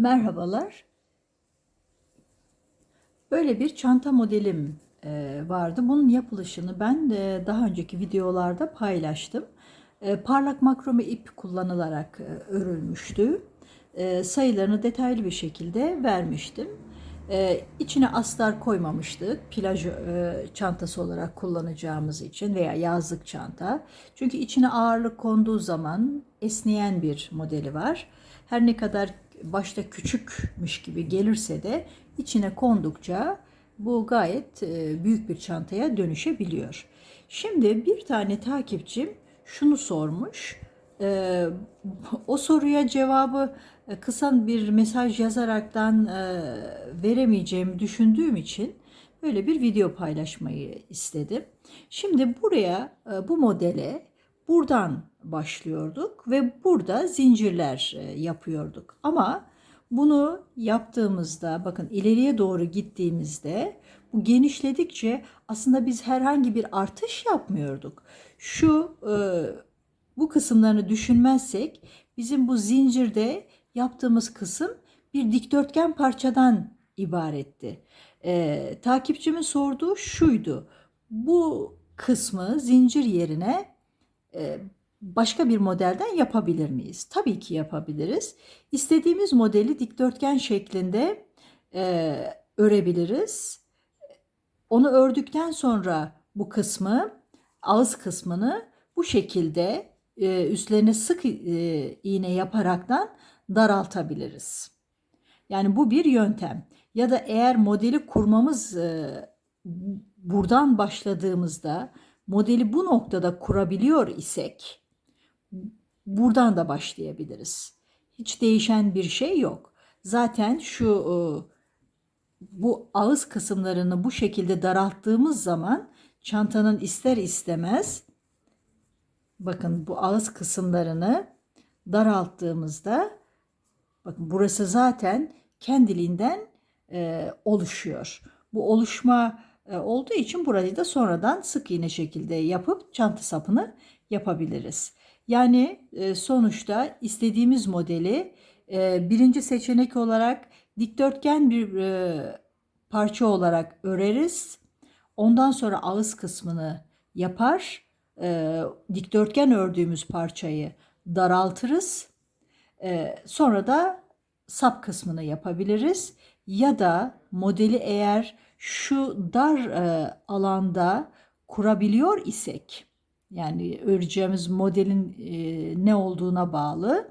Merhabalar. Böyle bir çanta modelim e, vardı. Bunun yapılışını ben de daha önceki videolarda paylaştım. E, Parlak makrome ip kullanılarak e, örülmüştü. Sayılarını detaylı bir şekilde vermiştim. İçine astar koymamıştık. Plaj çantası olarak kullanacağımız için veya yazlık çanta. Çünkü içine ağırlık konduğu zaman esneyen bir modeli var. Her ne kadar başta küçükmüş gibi gelirse de içine kondukça bu gayet e, büyük bir çantaya dönüşebiliyor. Şimdi bir tane takipçim şunu sormuş. E, o soruya cevabı e, kısa bir mesaj yazaraktan veremeyeceğimi düşündüğüm için böyle bir video paylaşmayı istedim. Şimdi buraya bu modele buradan başlıyorduk ve burada zincirler e, yapıyorduk. Ama bunu yaptığımızda bakın ileriye doğru gittiğimizde bu genişledikçe aslında biz herhangi bir artış yapmıyorduk. Şu e, bu kısımlarını düşünmezsek bizim bu zincirde yaptığımız kısım bir dikdörtgen parçadan ibaretti. E, takipçimin sorduğu şuydu. Bu kısmı zincir yerine başka bir modelden yapabilir miyiz? Tabii ki yapabiliriz. İstediğimiz modeli dikdörtgen şeklinde e, örebiliriz. Onu ördükten sonra bu kısmı, ağız kısmını bu şekilde e, üstlerine sık e, iğne yaparaktan daraltabiliriz. Yani bu bir yöntem. Ya da eğer modeli kurmamız e, buradan başladığımızda modeli bu noktada kurabiliyor isek buradan da başlayabiliriz. Hiç değişen bir şey yok. Zaten şu e, bu ağız kısımlarını bu şekilde daralttığımız zaman çantanın ister istemez bakın bu ağız kısımlarını daralttığımızda bakın burası zaten kendiliğinden e, oluşuyor. Bu oluşma olduğu için burayı da sonradan sık iğne şekilde yapıp çanta sapını yapabiliriz. Yani e, sonuçta istediğimiz modeli e, birinci seçenek olarak dikdörtgen bir parça olarak öreriz. Ondan sonra ağız kısmını yapar. Dikdörtgen ördüğümüz parçayı daraltırız. Sonra da sap kısmını yapabiliriz. Ya da modeli eğer şu dar e, alanda kurabiliyor isek yani öreceğimiz modelin e, ne olduğuna bağlı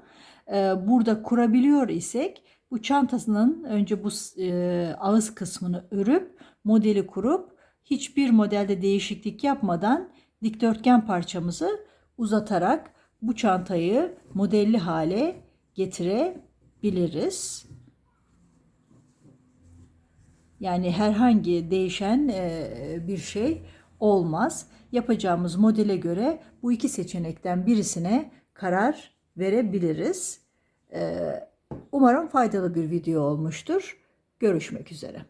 e, burada kurabiliyor isek bu çantasının önce bu e, ağız kısmını örüp modeli kurup hiçbir modelde değişiklik yapmadan dikdörtgen parçamızı uzatarak bu çantayı modelli hale getirebiliriz. Yani herhangi değişen e, bir şey olmaz. Yapacağımız modele göre bu iki seçenekten birisine karar verebiliriz. E, umarım faydalı bir video olmuştur. Görüşmek üzere.